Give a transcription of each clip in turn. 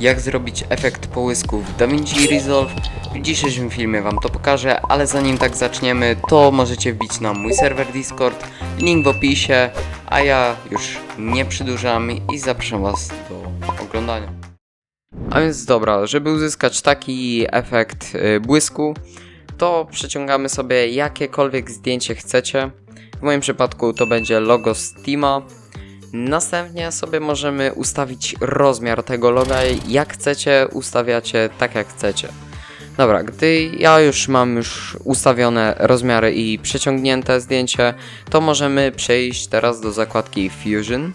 Jak zrobić efekt połysku w DaVinci Resolve? W dzisiejszym filmie Wam to pokażę, ale zanim tak zaczniemy, to możecie wbić na mój serwer Discord, link w opisie, a ja już nie przedłużam i zapraszam Was do oglądania. A więc dobra, żeby uzyskać taki efekt y, błysku, to przeciągamy sobie jakiekolwiek zdjęcie chcecie. W moim przypadku to będzie logo Steama. Następnie sobie możemy ustawić rozmiar tego loga, jak chcecie, ustawiacie tak jak chcecie. Dobra, gdy ja już mam już ustawione rozmiary i przeciągnięte zdjęcie, to możemy przejść teraz do zakładki Fusion.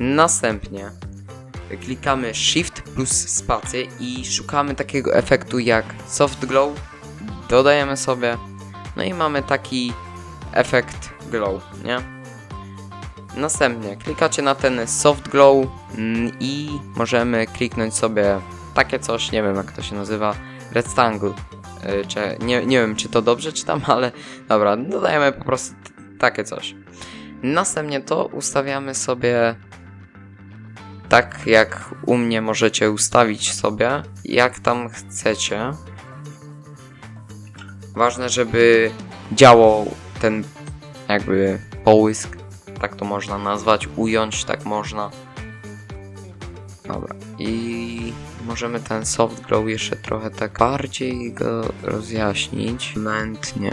Następnie klikamy Shift plus spację i szukamy takiego efektu jak Soft Glow. Dodajemy sobie, no i mamy taki efekt glow, nie? Następnie klikacie na ten soft glow mm, i możemy kliknąć sobie takie coś, nie wiem jak to się nazywa, rectangle. Yy, Czy, nie, nie wiem czy to dobrze czytam, ale dobra, dodajemy po prostu takie coś. Następnie to ustawiamy sobie tak jak u mnie możecie ustawić sobie, jak tam chcecie. Ważne, żeby działał ten jakby połysk tak to można nazwać, ująć tak można. Dobra, i możemy ten soft glow jeszcze trochę tak bardziej go rozjaśnić. Mętnie.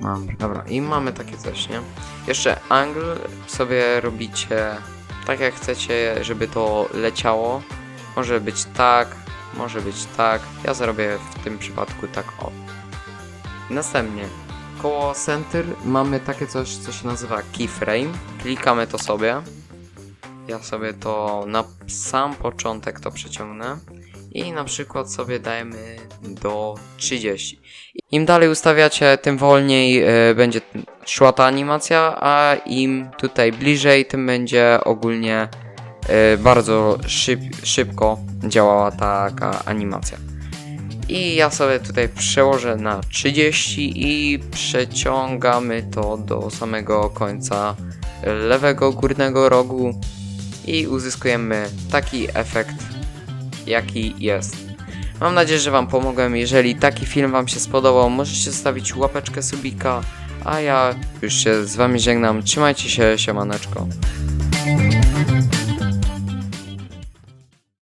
Dobra. Dobra, i mamy takie coś, nie? Jeszcze angle sobie robicie tak jak chcecie, żeby to leciało. Może być tak, może być tak. Ja zrobię w tym przypadku tak o. Następnie koło center mamy takie coś, co się nazywa keyframe. Klikamy to sobie. Ja sobie to na sam początek to przeciągnę. I na przykład sobie dajemy do 30. Im dalej ustawiacie, tym wolniej e, będzie szła ta animacja, a im tutaj bliżej, tym będzie ogólnie e, bardzo szyb, szybko działała taka animacja. I ja sobie tutaj przełożę na 30 i przeciągamy to do samego końca lewego górnego rogu i uzyskujemy taki efekt, jaki jest. Mam nadzieję, że Wam pomogłem. Jeżeli taki film Wam się spodobał, możecie zostawić łapeczkę subika, a ja już się z Wami żegnam. Trzymajcie się, siemaneczko.